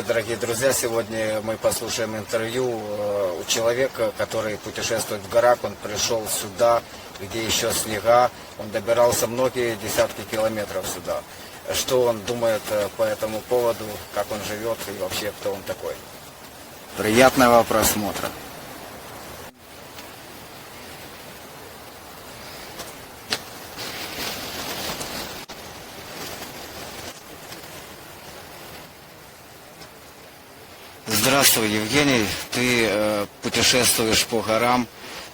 Здравствуйте, дорогие друзья! Сегодня мы послушаем интервью э, у человека, который путешествует в горах. Он пришел сюда, где еще снега. Он добирался многие десятки километров сюда. Что он думает э, по этому поводу, как он живет и вообще кто он такой. Приятного просмотра! Здравствуй, Евгений. Ты э, путешествуешь по горам.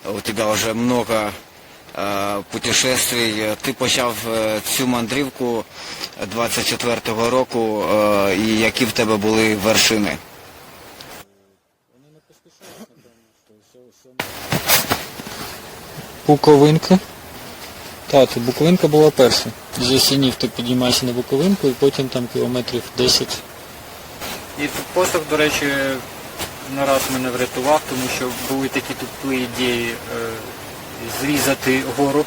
У тебя вже много е, путешествий. Ти почав е, цю мандрівку 24-го року, е, і які в тебе були вершини? Буковинка. Так, Буковинка була перша. З Ясенів ти підіймаєшся на Буковинку і потім там кілометрів 10. І тут посох, до речі, не раз мене врятував, тому що були такі тупі ідеї е, зрізати гору,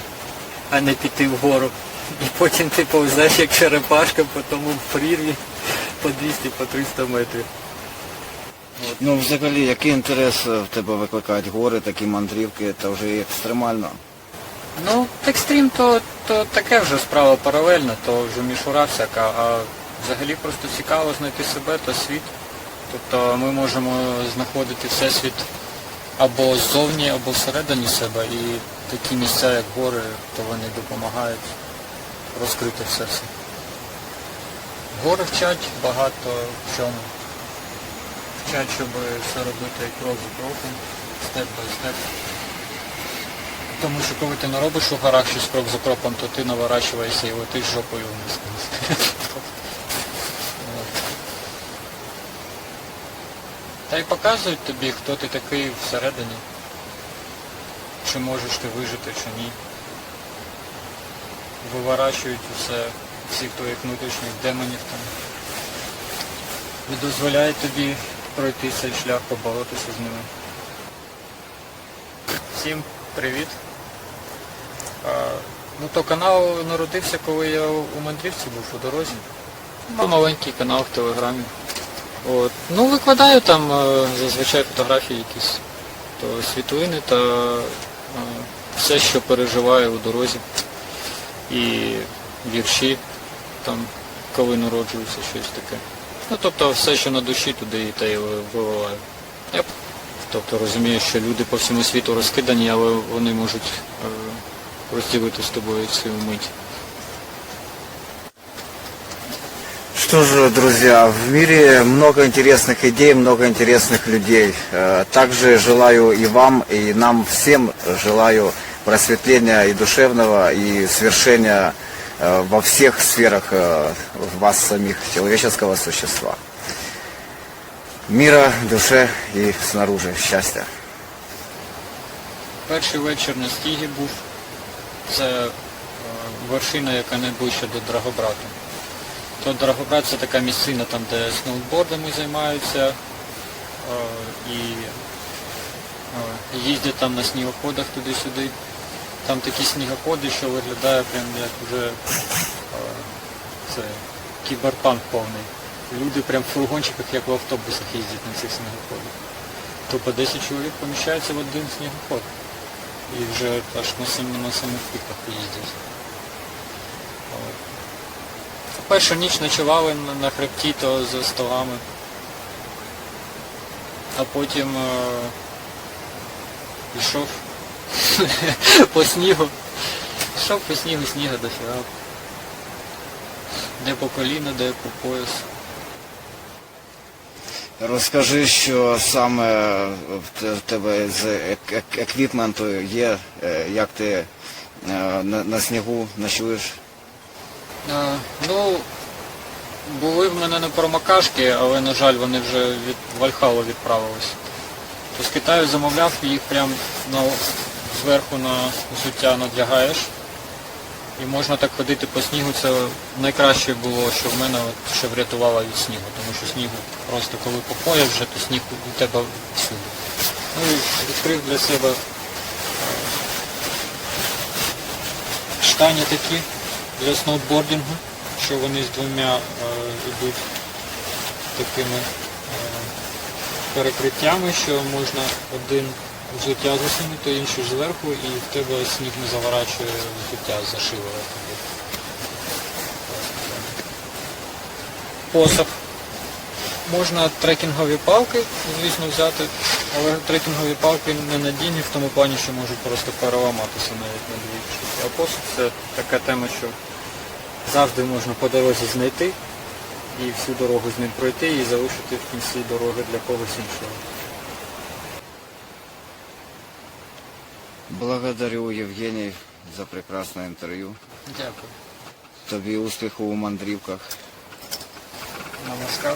а не піти вгору. І потім ти повзеш як черепашка по тому прірві по 200, по 300 метрів. Ну, взагалі, який інтерес в тебе викликають гори, такі мандрівки, це вже екстремально. Ну, екстрім то, то таке вже справа паралельна, то вже мішура всяка, а взагалі просто цікаво знайти себе та світ. Тобто ми можемо знаходити всесвіт або ззовні, або всередині себе. І такі місця, як гори, то вони допомагають розкрити все все. Гори вчать багато в чому. Вчать, щоб все робити крок за кроком, степ бай степ. Тому що коли ти не робиш у горах щось крок за кроком, то ти наворачуєшся і летиш жопою вниз. От. Та й показують тобі, хто ти такий всередині. Чи можеш ти вижити, чи ні. Виворачують усе, всіх твоїх внутрішніх демонів там. І дозволяють тобі пройти цей шлях, поборотися з ними. Всім привіт. А, ну то канал народився, коли я у мандрівці був у дорозі. Ну, маленький канал в Телеграмі. От. Ну, викладаю там е, зазвичай фотографії якісь, то світлини та е, все, що переживаю у дорозі. І вірші, там, коли народжуюся, щось таке. Ну, тобто все, що на душі, туди і те виливаю. Я Тобто розумію, що люди по всьому світу розкидані, але вони можуть е, розділити з тобою цю мить. Что же, друзья, в мире много интересных идей, много интересных людей. Э, Также желаю и вам, и нам всем желаю просветления и душевного, и свершения э, во всех сферах э, вас самих, человеческого существа. Мира, душе и снаружи. Счастья. Перший вечір на стігі був. Це е, вершина, яка найближча до Драгобрату. То Драгобрат це така місцина, там, де сноубордами займаються е, і е, їздять там на снігоходах туди-сюди. Там такі снігоходи, що виглядає прям як вже е, це, кіберпанк повний. Люди прям в фургончиках, як в автобусах їздять на цих снігоходах. То по 10 чоловік поміщається в один снігоход. І вже аж на самих піках їздять. Першу ніч ночували на, хребті, то за столами. А потім е, пішов по снігу. Пішов по снігу, сніга дофіга. Де по коліна, де по пояс. Розкажи, що саме в тебе з ек- ек- еквіпменту є, е, як ти е, на снігу ночуєш. Е, ну, були в мене не промокашки, але, на жаль, вони вже від Вальхалу відправились. То з Китаю замовляв їх прямо на, зверху на взуття надягаєш. І можна так ходити по снігу. Це найкраще було, що в мене от, що врятувало від снігу. Тому що снігу просто коли по пояс вже, то сніг у тебе всюди. Ну і відкрив для себе е, штані такі для сноубордингу, що вони з двома е, йдуть такими перекриттями, що можна один взуття засунути, інший зверху, і в тебе сніг не заворачує взуття зашиває тобі. Посох. Можна трекінгові палки, звісно, взяти, але трекінгові палки не надійні в тому плані, що можуть просто переламатися навіть на дві штуки. А посох це така тема, що завжди можна по дорозі знайти і всю дорогу з ним пройти і залишити в кінці дороги для когось іншого. Благодарю, Євгеній, за прекрасне інтерв'ю. Дякую. Тобі успіху у мандрівках. नमस्कार